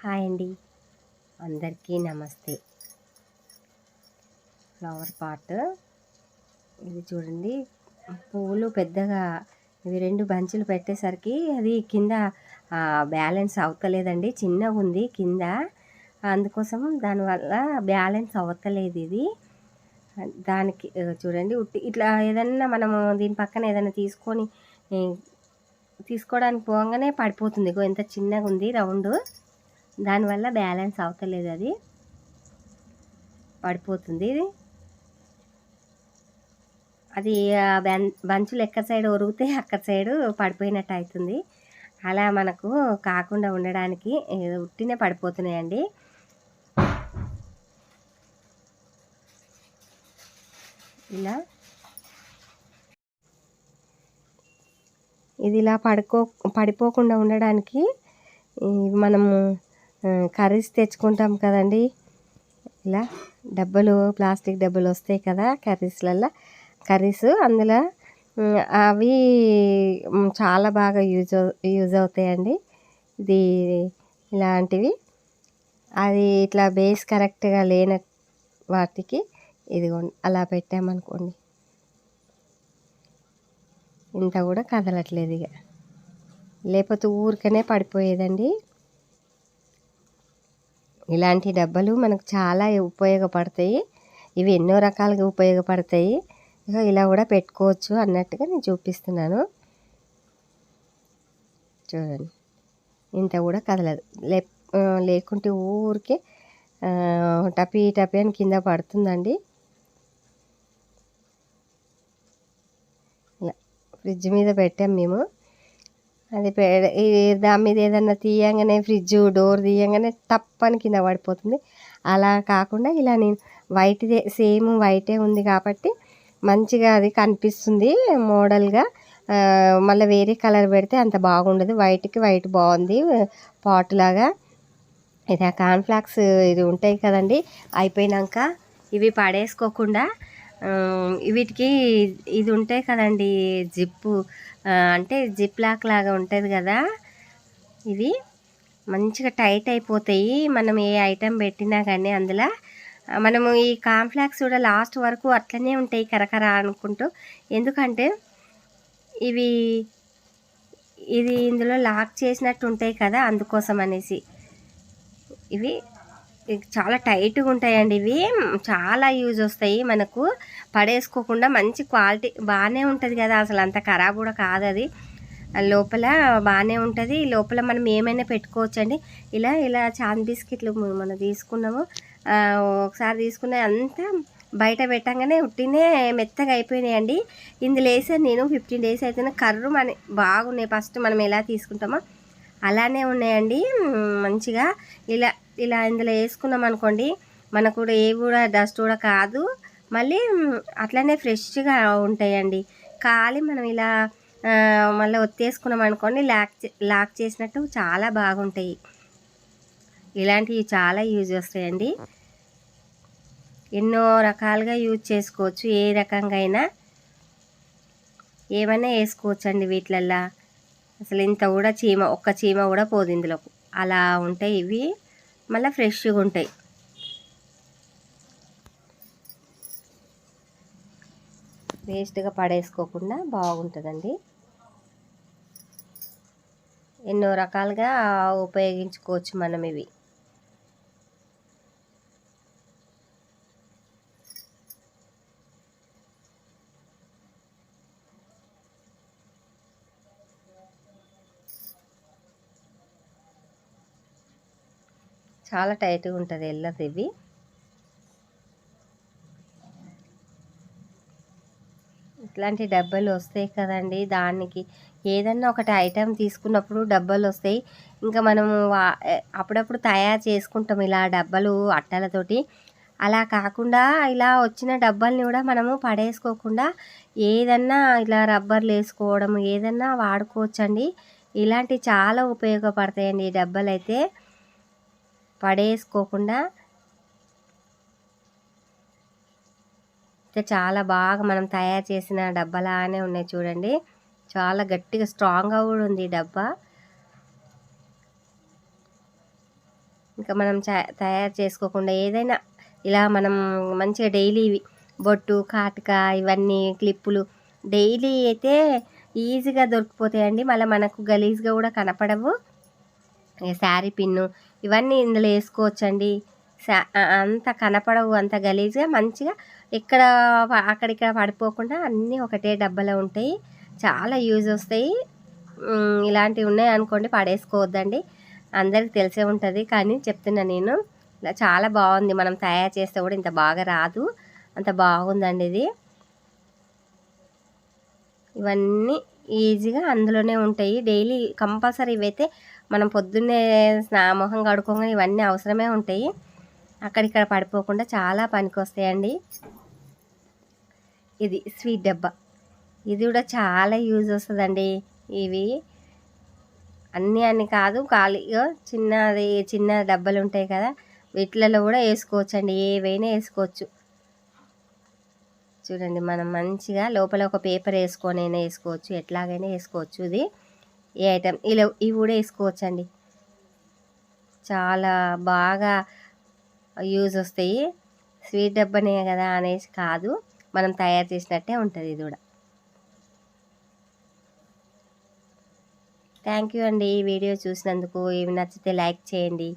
Hi అండి. అందరికీ నమస్తే. Flower pot. ఇది చూడండి. పువ్వులు పెద్దగా ఇవి రెండు బంచులు పెట్టేసరికి అది కింద బ్యాలెన్స్ అవుతలేదండి చిన్నగా ఉంది కింద. అందుకోసం దానివల్ల బ్యాలెన్స్ అవ్వతలేదు ఇది. దానికి చూడండి. ఉట్టి ఇట్లా ఏదన్నా మనము దీని పక్కన ఏదైనా తీసుకొని తీసుకోవడానికి పోగానే పడిపోతుంది. ఇగో ఎంత చిన్నగా ఉంది రౌండ్. దానివల్ల బ్యాలెన్స్ అవతలేదు అది. పడిపోతుంది ఇది. అది బెన్ బంచులు ఎక్కడ సైడ్ ఒరిగితే అక్కడ సైడు పడిపోయినట్టు అవుతుంది అలా మనకు కాకుండా ఉండడానికి ఉట్టినే పడిపోతున్నాయండి. ఇలా. ఇది ఇలా పడుకో పడిపోకుండా ఉండడానికి ఈ మనము కర్రీస్ తెచ్చుకుంటాం కదండి. ఇలా డబ్బలు ప్లాస్టిక్ డబ్బలు వస్తాయి కదా కర్రీస్లలో కర్రీస్ అందులో అవి చాలా బాగా యూజ్ అవు- యూజ్ అవుతాయండి. ఇది ఇలాంటివి. అది ఇట్లా బేస్ కరెక్ట్గా లేన వాటికి ఇదిగోండి అలా పెట్టామనుకోండి. ఇంత కూడా కదలట్లేదు ఇక లేకపోతే ఊరికనే పడిపోయేదండి. ఇలాంటి డబ్బాలు మనకు చాలా ఉపయోగపడతాయి. ఇవి ఎన్నో రకాలుగా ఉపయోగపడతాయి. ఇక ఇలా కూడా పెట్టుకోవచ్చు అన్నట్టుగా నేను చూపిస్తున్నాను. చూడండి. ఇంత కూడా కదలదు. లే లేకుంటే ఊరికే టపీ టపీ అని కింద పడుతుందండి. ఇలా ఫ్రిడ్జ్ మీద పెట్టాం మేము. అది పేడ దాని మీద ఏదన్నా తీయంగానే ఫ్రిడ్జ్ డోర్ తీయంగానే తప్పని కింద పడిపోతుంది. అలా కాకుండా ఇలా నేను వైట్దే సేమ్ వైటే ఉంది కాబట్టి మంచిగా అది కనిపిస్తుంది మోడల్గా. మళ్ళీ వేరే కలర్ పెడితే అంత బాగుండదు. వైట్కి వైట్ బాగుంది పాట్ లాగా. ఇది ఆ కాన్ఫ్లాక్స్ ఇది ఉంటాయి కదండి అయిపోయినాక ఇవి పడేసుకోకుండా వీటికి ఇది ఉంటాయి కదండి జిప్పు. అంటే జిప్ లాక్ లాగా ఉంటుంది కదా. ఇది మంచిగా టైట్ అయిపోతాయి. మనం ఏ ఐటెం పెట్టినా కానీ అందులో. మనము ఈ కాంప్లాక్స్ కూడా లాస్ట్ వరకు అట్లనే ఉంటాయి కరకర అనుకుంటూ. ఎందుకంటే ఇవి ఇది ఇందులో లాక్ చేసినట్టు ఉంటాయి కదా అందుకోసం అనేసి. ఇవి చాలా టైట్గా ఉంటాయండి ఇవి. చాలా యూజ్ వస్తాయి మనకు. పడేసుకోకుండా మంచి క్వాలిటీ బాగానే ఉంటుంది కదా. అసలు అంత ఖరాబ్ కూడా కాదు అది. లోపల బాగానే ఉంటుంది. లోపల మనం ఏమైనా పెట్టుకోవచ్చండి. ఇలా ఇలా చాంద్ బిస్కెట్లు మనం తీసుకున్నాము. ఒకసారి తీసుకున్న అంతా బయట పెట్టంగానే ఉట్టినే మెత్తగా అయిపోయినాయండి. ఇందులో వేసాను నేను ఫిఫ్టీన్ డేస్ అయితే కర్రు మన బాగున్నాయి. ఫస్ట్ మనం ఎలా తీసుకుంటామో అలానే ఉన్నాయండి. మంచిగా. ఇలా ఇలా ఇందులో వేసుకున్నాం అనుకోండి మనకు కూడా ఏ కూడా డస్ట్ కూడా కాదు. మళ్ళీ అట్లనే ఫ్రెష్గా ఉంటాయండి. ఖాళీ మనం ఇలా మళ్ళీ ఒత్తేసుకున్నాం అనుకోండి లాక్ చే- లాక్ చేసినట్టు చాలా బాగుంటాయి. ఇలాంటివి చాలా యూజ్ వస్తాయండి. ఎన్నో రకాలుగా యూజ్ చేసుకోవచ్చు. ఏ రకంగా అయినా ఏమైనా వేసుకోవచ్చు అండి వీటిలల్లా. అసలు ఇంత కూడా చీమ ఒక్క చీమ కూడా పోదు ఇందులో అలా ఉంటాయి ఇవి. మళ్ళీ ఫ్రెష్గా ఉంటాయి. వేస్ట్గా పడేసుకోకుండా బాగుంటుందండి. ఎన్నో రకాలుగా ఉపయోగించుకోవచ్చు మనం ఇవి. చాలా టైట్గా ఉంటుంది వెళ్ళదు ఇవి. ఇట్లాంటి డబ్బాలు వస్తాయి కదండి దానికి ఏదన్నా ఒకటి ఐటెం తీసుకున్నప్పుడు డబ్బాలు వస్తాయి. ఇంకా మనము వా- అప్పుడప్పుడు తయారు చేసుకుంటాం ఇలా డబ్బాలు అట్టలతోటి. అలా కాకుండా ఇలా వచ్చిన డబ్బాల్ని కూడా మనము పడేసుకోకుండా ఏదన్నా ఇలా రబ్బర్లు వేసుకోవడం ఏదన్నా వాడుకోవచ్చండి. ఇలాంటి చాలా ఉపయోగపడతాయండి ఈ డబ్బాలు అయితే పడేసుకోకుండా ఇంకా చాలా బాగా మనం తయారు చేసిన డబ్బాలానే ఉన్నాయి చూడండి. చాలా గట్టిగా స్ట్రాంగ్గా కూడా ఉంది ఈ డబ్బా. ఇంకా మనం తయారు చేసుకోకుండా ఏదైనా ఇలా మనం మంచిగా డైలీ బొట్టు కాటుక ఇవన్నీ క్లిప్పులు డైలీ అయితే ఈజీగా దొరికిపోతాయండి. మళ్ళీ మనకు గలీజ్గా కూడా కనపడవు. శారీ పిన్ను ఇవన్నీ ఇందులో వేసుకోవచ్చండి. అంత కనపడవు అంత గలీజ్గా మంచిగా ఇక్కడ అక్కడిక్కడ పడిపోకుండా అన్నీ ఒకటే డబ్బాలో ఉంటాయి. చాలా యూజ్ వస్తాయి. ఇలాంటివి ఉన్నాయి అనుకోండి పడేసుకోవద్దండి. అందరికి తెలిసే ఉంటుంది కానీ చెప్తున్నా నేను. ఇలా చాలా బాగుంది మనం తయారు చేస్తే కూడా ఇంత బాగా రాదు. అంత బాగుందండి ఇది. ఇవన్నీ ఈజీగా అందులోనే ఉంటాయి. డైలీ కంపల్సరీ ఇవైతే మనం పొద్దున్నే స్నా మొహం కడుక్కోగానే ఇవన్నీ అవసరమే ఉంటాయి. అక్కడిక్కడ పడిపోకుండా చాలా పనికొస్తాయండి. ఇది స్వీట్ డబ్బా. ఇది కూడా చాలా యూజ్ వస్తుందండి. ఇవి అన్నీ అన్ని కాదు ఖాళీగా చిన్నది చిన్న డబ్బాలు ఉంటాయి కదా వీటిలలో కూడా వేసుకోవచ్చండి. ఏవైనా వేసుకోవచ్చు. చూడండి మనం మంచిగా లోపల ఒక పేపర్ వేసుకొని అయినా వేసుకోవచ్చు. ఎట్లాగైనా వేసుకోవచ్చు ఇది. ఈ ఐటెం ఇలా ఇవి కూడా వేసుకోవచ్చు అండి చాలా బాగా యూజ్ వస్తాయి. స్వీట్ డబ్బనే కదా అనేసి కాదు మనం తయారు చేసినట్టే ఉంటుంది ఇది కూడా. థ్యాంక్ యూ అండి ఈ వీడియో చూసినందుకు. ఇవి నచ్చితే లైక్ చేయండి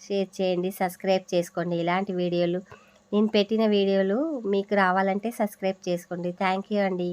షేర్ చేయండి సబ్స్క్రైబ్ చేసుకోండి. ఇలాంటి వీడియోలు నేను పెట్టిన వీడియోలు మీకు రావాలంటే సబ్స్క్రైబ్ చేసుకోండి. థ్యాంక్ యూ అండి.